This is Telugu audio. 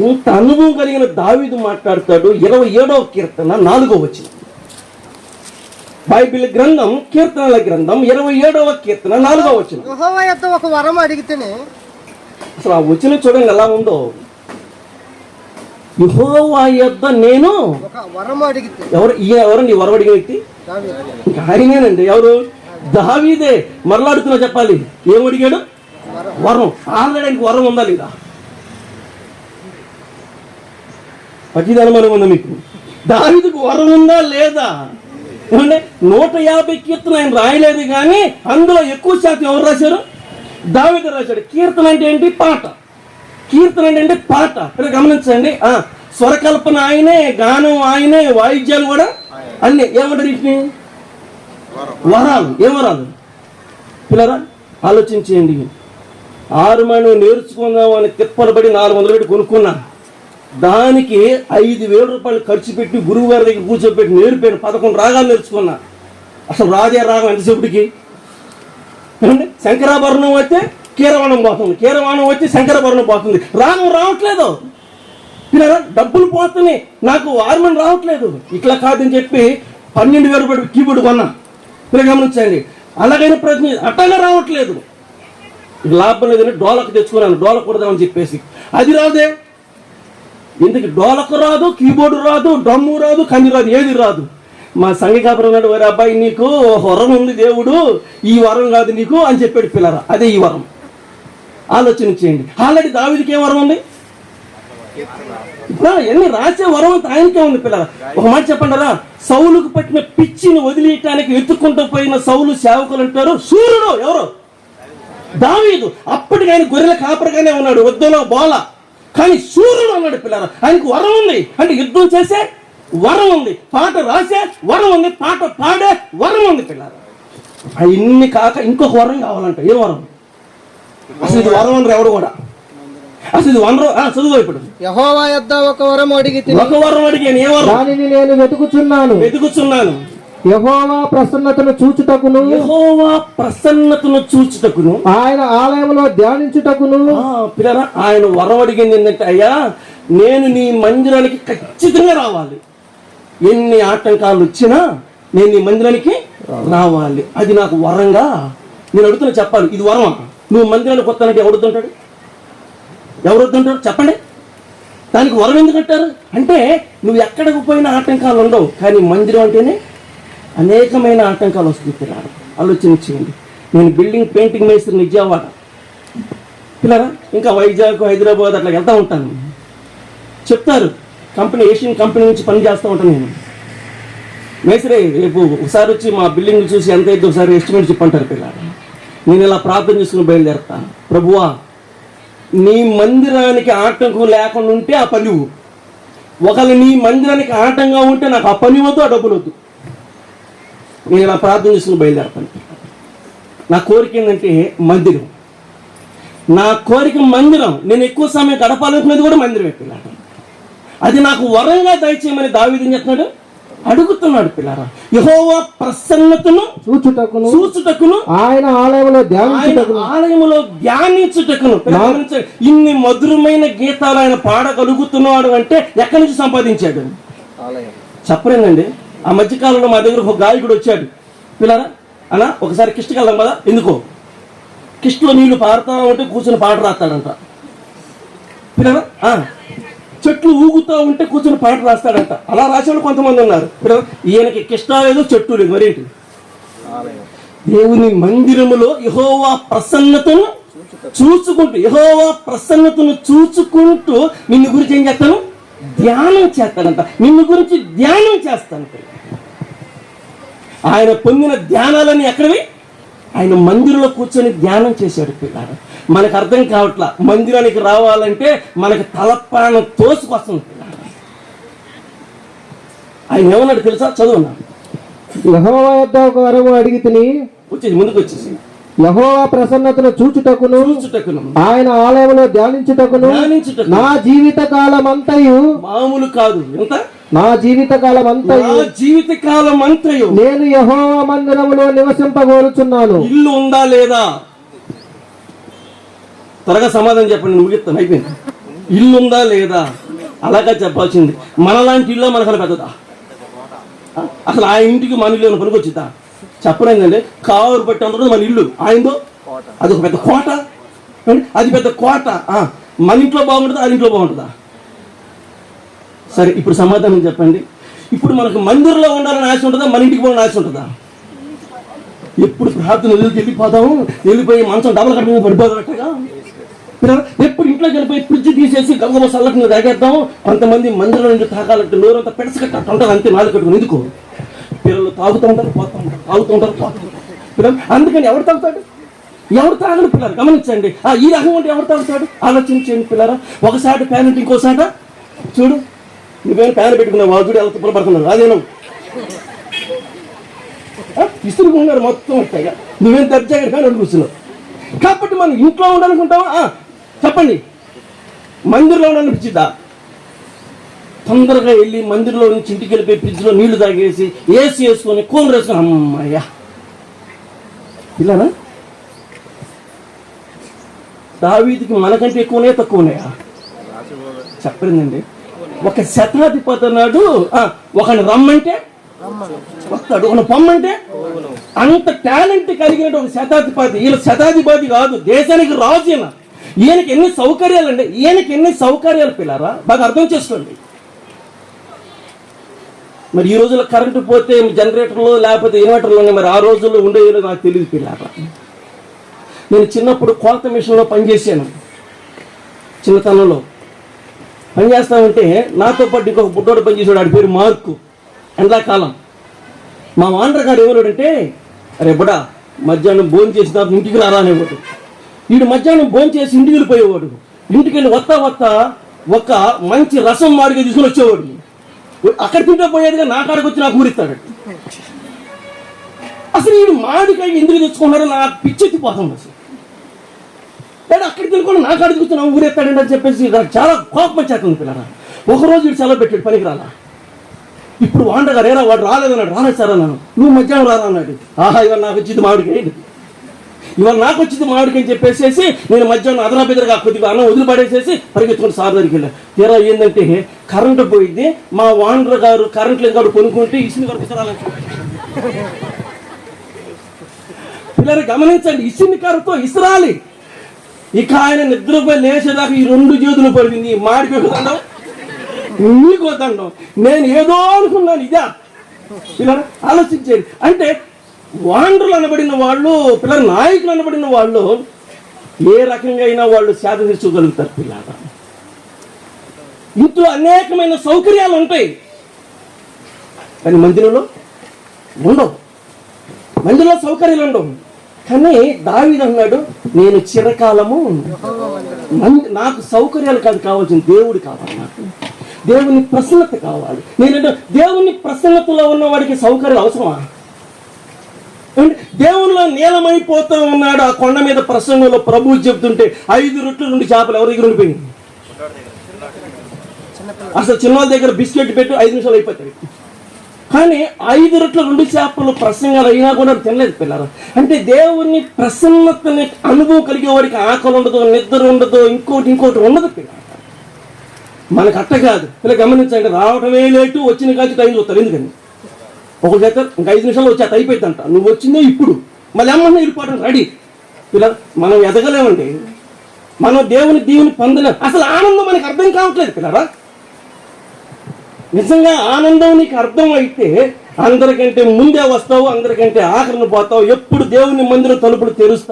ఇంత అనుభవం కలిగిన దావీదు మాట్లాడతాడు ఇరవై ఏడవ కీర్తన నాలుగో వచ్చిన బైబిల్ గ్రంథం కీర్తనల గ్రంథం ఇరవై ఏడవ కీర్తన నాలుగో వచ్చిన ఒక వరం అడిగితేనే అసలు ఆ వచ్చిన చూడండి ఎలా ఉందో. యెహోవా యొద్ద నేను వరం అడిగితే. ఎవరు ఈయన ఎవరండి వరం అడిగిన వ్యక్తి? ఆయనేనండి ఎవరు? దావీదే. మరలాడుతున్నా చెప్పాలి. ఏం అడిగాడు? వరం. ఆల్రెడీ ఆయనకి వరం ఉందా లేదా? పచ్చిది అనుమానం ఉందా మీకు. దావిదకు వరం ఉందా లేదా? ఏమంటే నూట యాభై కీర్తన ఆయన రాయలేదు కానీ అందులో ఎక్కువ శాతం ఎవరు రాశారు? దావిద రాశాడు. కీర్తన అంటే ఏంటి? పాట. కీర్తన అంటే ఏంటి? పాట. ఇక్కడ గమనించండి. స్వరకల్పన ఆయనే గానం ఆయనే వాయిద్యాలు కూడా అన్నీ. ఏమంటారు వీటిని? వరాలు. ఏం వరాలు? పిల్లరా ఆలోచించేయండి. ఆరు మనం నేర్చుకుందాం అని తిప్పలు పడి నాలుగు వందలు పెట్టి కొనుక్కున్నా దానికి ఐదు వేల రూపాయలు ఖర్చు పెట్టి గురువు గారి దగ్గర కూర్చోబెట్టి నేర్పాను. పదకొండు రాగాలు నేర్చుకున్నా. అసలు రాజే రాగం ఎంతసేపటికి? శంకరాభరణం వస్తే కీరవాణం పోతుంది. కీరవాణం వచ్చి శంకరాభరణం పోతుంది. రాగం రావట్లేదు. డబ్బులు పోతున్నాయి. నాకు ఆర్మన్ రావట్లేదు. ఇట్లా కాదని చెప్పి పన్నెండు వేల రూపాయలు కీబోర్డ్ కొన్నా. మీరు గమనించండి. అలాగైన ప్రశ్న అట్టగా రావట్లేదు. లాభం లేదని డోలకు తెచ్చుకున్నాను. డోలకు కొడదామని చెప్పేసి. అది రాదే. ఇందుకు డోలకు రాదు కీబోర్డు రాదు డమ్ము రాదు కన్ను రాదు ఏది రాదు. మా సంఘకాపురం ఉన్నాడు వారి అబ్బాయి నీకు వరం ఉంది దేవుడు ఈ వరం కాదు నీకు అని చెప్పాడు పిల్లర. అదే ఈ వరం. ఆలోచన చేయండి. ఆల్రెడీ దావిదికి ఏ వరం ఉంది? ఎన్ని రాసే వరం అంతా ఆయనకే ఉంది పిల్లల ఒక మాట చెప్పండరా సౌలుకు పట్టిన పిచ్చిని వదిలేయటానికి ఎత్తుకుంటూ పోయిన సౌలు సేవకులు అంటారు సూర్యుడు ఎవరు? దావీదు. అప్పటికి ఆయన గొర్రెల కాపరిగానే ఉన్నాడు. వద్దులో బోల. కానీ సూర్యుడు అన్నాడు పిల్లల ఆయనకు వరం ఉంది. అంటే యుద్ధం చేసే వరం ఉంది. పాట రాసే వరం ఉంది. పాట పాడే వరం ఉంది పిల్లల అవన్నీ కాక ఇంకొక వరం కావాలంట. ఏ వరం? అసలు ఇది వరం అనరు ఎవరు కూడా. అసలు ఇది వనరు. చదువు ఇప్పుడు. యెహోవా యొద్ద ఒక వరం అడిగితే ఒక వరం అడిగాను. ఏ వరం? దానిని నేను వెతుకుచున్నాను. వెతుకుచున్నాను. యెహోవా ప్రసన్నతను చూచుటకును. యెహోవా ప్రసన్నతను చూచుటకును. ఆయన ఆలయంలో ధ్యానించుటకును. పిల్లరా ఆయన వరం అడిగింది ఏంటంటే అయ్యా నేను నీ మందిరానికి ఖచ్చితంగా రావాలి. ఎన్ని ఆటంకాలు వచ్చినా నేను నీ మందిరానికి రావాలి. అది నాకు వరంగా. నేను అడుగుతున్నా చెప్పాలి ఇది వరమా? నువ్వు మందిరానికి వస్తానంటే ఎవరు వద్దంటాడు? ఎవరు వద్దంటారు? చెప్పండి. దానికి వరం ఎందుకంటారు అంటే నువ్వు ఎక్కడికి పోయిన ఆటంకాలు ఉండవు కానీ మందిరం అంటేనే అనేకమైన ఆటంకాలు వస్తుంది పిల్లలు ఆలోచన చేయండి. నేను బిల్డింగ్ పెయింటింగ్ మేస్త్రి నిజావాడ పిల్లరా ఇంకా వైజాగ్ హైదరాబాద్ అట్లా వెళ్తూ ఉంటాను. చెప్తారు కంపెనీ ఏషియన్ కంపెనీ నుంచి పని చేస్తూ ఉంటాను నేను. మేస్త్రి రేపు ఒకసారి వచ్చి మా బిల్డింగ్ చూసి ఎంత అయితే ఒకసారి ఎస్టిమేట్ చెప్పంటారు పిల్లలు నేను ఇలా ప్రార్థన చేసుకుని బయలుదేరుతాను. ప్రభువా నీ మందిరానికి ఆటంకం లేకుండా ఉంటే ఆ పని ఒకళ్ళు నీ మందిరానికి ఆటంగా ఉంటే నాకు ఆ పని వద్దు ఆ డబ్బులు వద్దు నేను ఇలా ప్రార్థన చేసుకుని బయలుదేరుతాను. నా కోరిక ఏంటంటే మందిరం. నా కోరిక మందిరం. నేను ఎక్కువ సమయం గడపాలనుకున్నది కూడా మందిరమే పిల్లాడు అది నాకు వరంగా దయచేయమని దావీదు ఏం చెప్తున్నాడు అడుగుతున్నాడు పిల్లారా. యహోవా ప్రసన్నతను చూచుటకును చూచుటకును ఆయన ఆలయంలో ధ్యానించుటకును. ఆలయములో ధ్యానించుటకును. ఇన్ని మధురమైన గీతాలు ఆయన పాడగలుగుతున్నాడు అంటే ఎక్కడి నుంచి సంపాదించాడు? ఆలయం. చెప్పలేనండి ఆ మధ్యకాలంలో మా దగ్గర ఒక గాయకుడు వచ్చాడు. పిల్లరా అన్న ఒకసారి కిష్టికి వెళ్దాం కదా ఎందుకో? కిష్టిలో నీళ్ళు పారుతా ఉంటే కూర్చొని పాట రాస్తాడంట. పిల్లరా ఆ, చెట్లు ఊగుతూ ఉంటే కూర్చొని పాట రాస్తాడంట. అలా రాసేవాళ్ళు కొంతమంది ఉన్నారు. పిల్లరా ఈయనకి కిష్ట లేదు చెట్టు లేదు. మరేంటి దేవుని మందిరములో యహోవా ప్రసన్నతను చూసుకుంటూ యహోవా ప్రసన్నతను చూసుకుంటూ నిన్ను గురించి ఏం చేస్తాను? ధ్యానం చేస్తానంట నిన్ను గురించి ధ్యానం చేస్తాను ఆయన పొందిన ధ్యానాలని ఎక్కడవి? ఆయన మందిరంలో కూర్చొని ధ్యానం చేశాడు పిల్లాడు. మనకు అర్థం కావట్లా మందిరానికి రావాలంటే మనకు తలప్రాణం తోసుకొస్తుంది పిల్లాడు. ఆయన ఏమన్నాడు తెలుసా? చదువున్నా యెహోవా యొద్ద ఒక వరం అడిగితిని వచ్చేసి ముందుకు వచ్చేసి యెహోవా ప్రసన్నతను చూచుటకును చూచుటకును. ఆయన ఆలయంలో ధ్యానించుటకును ధ్యానించుటకు నా జీవిత కాలమంతయు మామూలు కాదు. ఎంత? నా జీవిత కాలమంతయు నా జీవిత కాలం అంతయు నేను యెహోవా మందిరములో నివసింపగోరుచున్నాను ఇల్లు ఉందా లేదా? త్వరగా సమాధానం చెప్పండి నేను ముగిస్తాను అయిపోయింది. ఇల్లు ఉందా లేదా? అలాగా చెప్పాల్సింది. మనలాంటి ఇల్లు మనకన్నా పెద్దదా? ఆ, అసలు ఆ ఇంటికి మన ఇల్లు పనికి వచ్చిందా చెప్పలేదండి కారు పట్టి ఉంటుంది మన ఇల్లు. ఆయనదో అది ఒక పెద్ద కోట? అది పెద్ద కోట. ఆ, మన ఇంట్లో బాగుంటుందా? అది ఇంట్లో బాగుంటుందా? సరే ఇప్పుడు సమాధానం చెప్పండి. ఇప్పుడు మనకు మందిరంలో ఉండాలని ఆశ ఉంటుందా? మన ఇంటికి పోవాలని ఆశ ఉంటుందా? ఎప్పుడు ప్రార్థన వదిలికి వెళ్ళిపోదాము వెళ్ళిపోయి మంచం డబల్ కట్ట మీద పిల్లలు ఎప్పుడు ఇంట్లోకి వెళ్ళిపోయి ఫ్రిడ్జ్ తీసేసి గంగమ్మ సల్లకి తాగేద్దాం? కొంతమంది మందిరం నుంచి తాగాలంటే నోరంతా పెడసకట్ట ఉంటుంది అంతే నాలుగు కట్టుకుని ఎందుకు? పిల్లలు తాగుతూ ఉంటారు పోతూ ఉంటారు తాగుతూ ఉంటారు పోతూ ఉంటారు. పిల్లలు అందుకని ఎవరు తాగుతాడు? ఎవరు తాగడు పిల్లలు? గమనించండి. ఆ ఈ రకం అంటే ఎవరు తాగుతాడు? ఆలోచించండి పిల్లరా. ఒకసారి ఫ్యాన్ ఉంటే ఇంకోసాట చూడు. నువ్వేం ప్యాన్ పెట్టుకున్న వాడు ఎలా తిప్పలు పడుతున్నావు అదేనా ఇసురుకున్నారు మొత్తం ఉంటాయి నువ్వేం దర్జాగా కానీ అడుగు కూర్చున్నావు కాబట్టి మనం ఇంట్లో ఉండాలనుకుంటావా? చెప్పండి. మందిరంలో ఉండాలనిపించిందా తొందరగా వెళ్ళి మందిరంలో నుంచి ఇంటికి వెళ్ళిపోయి ఫ్రిడ్జ్లో నీళ్ళు తాగేసి ఏసీ వేసుకొని కూల్ వేసుకొని అమ్మాయ్యా. ఇలానా దావీదికి మనకంటే ఎక్కువనే ఉన్నాయా? చెప్పలేదండి ఒక శతాధిపతి అన్నాడు. ఒకని రమ్మంటే వస్తాడు. ఒకని పొమ్మంటే అంత టాలెంట్ కలిగిన ఒక శతాధిపతి ఈయన శతాధిపతి కాదు దేశానికి రాజు ఈయన. ఈయనకి ఎన్ని సౌకర్యాలు అండి ఈయనకి ఎన్ని సౌకర్యాలు పిల్లరా? బాగా అర్థం చేసుకోండి. మరి ఈ రోజుల్లో కరెంటు పోతే జనరేటర్లు లేకపోతే ఇన్వర్టర్లు మరి ఆ రోజుల్లో ఉండేది నాకు తెలియదు పిల్లరా. నేను చిన్నప్పుడు కోత మిషన్లో పనిచేశాను. చిన్నతనంలో. పని చేస్తామంటే నాతో పాటు ఇంకొక బుడ్డోడు పనిచేసాడు ఆడి పేరు మార్కు. ఎండాకాలం మా వాండ్ర గారు ఏమన్నాడంటే అరే బుడా మధ్యాహ్నం భోజనం చేసిన తర్వాత ఇంటికి రారా అనేవాడు. వీడు మధ్యాహ్నం భోజనం చేసి ఇంటికి వెళ్ళిపోయేవాడు. ఇంటికి వెళ్ళి వస్తా వస్తా ఒక మంచి రసం మాడిగా తీసుకుని వచ్చేవాడు. అక్కడ తింటే పోయేదిగా నా కాడికి వచ్చి నాకు ఊరిస్తాడు. అసలు వీడు మాడికాయ ఎందుకు తెచ్చుకున్నారో నాకు పిచ్చెత్తిపోతాం అసలు. లేదా అక్కడ వెళ్ళి నా కాడికి వచ్చి ఊరెత్తాడండి అని చెప్పేసి నాకు చాలా కోపం వచ్చేస్తుంది పిల్లరా. ఒకరోజు వీడు సెలవు పెట్టాడు పనికి రాలా ఇప్పుడు వాండగారు ఏరా వాడు రాలేదన్నాడు రాలేదు సార్ అన్నాను నువ్వు మధ్యాహ్నం రారా అన్నాడు. ఆహా ఇవాళ నాకు వచ్చింది మామిడికాయ. ఇవాళ నాకు వచ్చింది మామిడికి అని చెప్పేసేసి నేను మధ్యాహ్నం అదనా బెదరగా కొద్దిగా అన్నం వదిలిపడేసేసి పరిగెత్తుకుని సార్ దగ్గరికి వెళ్ళా. తీరా ఏంటంటే కరెంటు పోయింది మా వాండర్ గారు కరెంట్ లేదు గారు కొనుక్కుంటే ఇసుని గారు విసరాలని పిల్లలు గమనించండి ఇసుని కారుతో ఇసరాలి. ఇక ఆయన నిద్రపోయి లేచేదాకా ఈ రెండు చేతులు పడింది మాడిపోయి మాడికి ఒక నీకు ఒక నేను ఏదో అనుకున్నాను ఇదా. పిల్లలు ఆలోచించేది. అంటే వాండర్లు అనబడిన వాళ్ళు పిల్లల నాయకులు అనబడిన వాళ్ళు ఏ రకంగా అయినా వాళ్ళు సేద తీర్చుకోగలుగుతారు పిల్లల ఇంట్లో అనేకమైన సౌకర్యాలు ఉంటాయి. కానీ మందిరంలో ఉండవు. మందిరంలో సౌకర్యాలు ఉండవు. కానీ దావిది అన్నాడు నేను చిరకాలము నాకు సౌకర్యాలు కాదు కావాల్సిన దేవుడు కావాలి నాకు. దేవుని ప్రసన్నత కావాలి. నేనంటే దేవుని ప్రసన్నతలో ఉన్న వాడికి సౌకర్యాలు అవసరమా? ఏమండి? దేవునిలో నీలమైపోతూ ఉన్నాడు ఆ కొండ మీద ప్రసంగంలో ప్రభువు చెప్తుంటే ఐదు రొట్టెలు రెండు చేపలు ఎవరి దగ్గర ఉండిపోయింది అసలు చిన్న దగ్గర బిస్కెట్ పెట్టు ఐదు నిమిషాలు అయిపోతాయి. కానీ ఐదు రొట్ల రెండు చేపలు ప్రసంగాలు అయినా కూడా తినలేదు పిల్లలు. అంటే దేవుని ప్రసన్నతని అనుభవం కలిగే వాడికి ఆకలి ఉండదు నిద్ర ఉండదు ఇంకోటి ఇంకోటి ఉండదు పిల్లలు. మనకు అట్ట కాదు. ఇలా గమనించండి రావటమే లేటు వచ్చిన కాదు టైం చూస్తారు ఎందుకని? ఒక చేత ఇంకా ఐదు నిమిషాలు వచ్చేది అయిపోయిందంట నువ్వు వచ్చిందే ఇప్పుడు. మళ్ళీ అమ్మన్న వెళ్ళిపోవడం రెడీ. పిల్లలు మనం ఎదగలేమండి. మనం దేవుని దీవుని పొందలేం. అసలు ఆనందం మనకు అర్థం కావట్లేదు పిల్లరా. నిజంగా ఆనందం నీకు అర్థం అయితే అందరికంటే ముందే వస్తావు అందరికంటే ఆఖరిని పోతావు. ఎప్పుడు దేవుని మందిరం తలుపులు తెరుస్తావు.